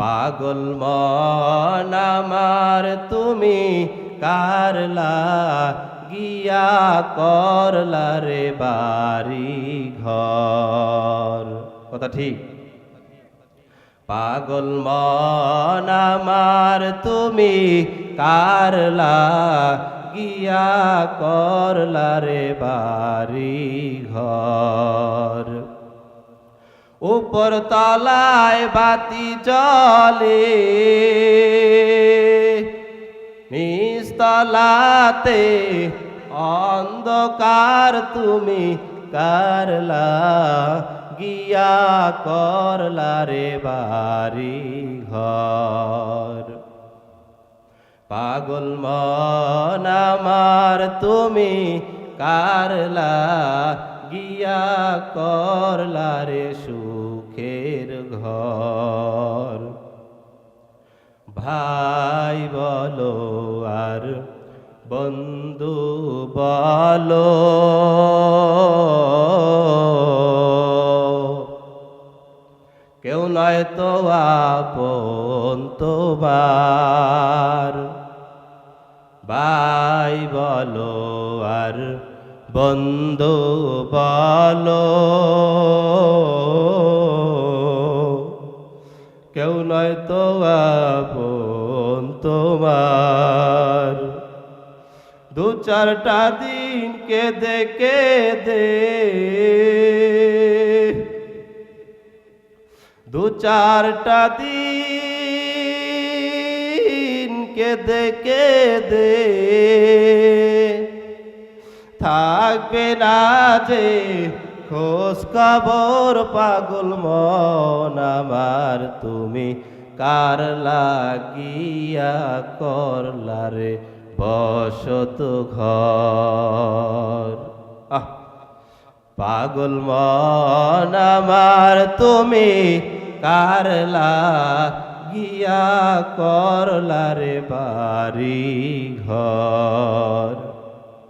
পাগল মন আমার, তুমি কারলা গিয়া করলা রে বাড়ি ঘর কথা ঠিক। পাগল মন আমার, তুমি কারলা গিয়া করলা রে বাড়ি ঘর উপর তলায় বাতি জলে নিস্তলাতে অন্ধকার তুমি কারলা, গিয়া করলা রে বাড়ি ঘর পাগল মন আমার তুমি কারলা গিয়া করলা রে সুখের ঘর। ভাই বলো আর বন্ধু বলো। কেউ নয় তো আপন তোমার। ভাই বলো আর বন্ধু বলো কেউ নয় তো আপন তোমার। দু চারটা দিন কেঁদে কেঁদে। দু চারটা দিন কেঁদে কেঁদে। থাকবে না যে খোঁজ খবর পাগল মন আমার। তুমি কার লাগিয়া করলা রে বসত ঘর? পাগল মন আমার, তুমি কারলা গিয়া করলা রে বাড়ি ঘর?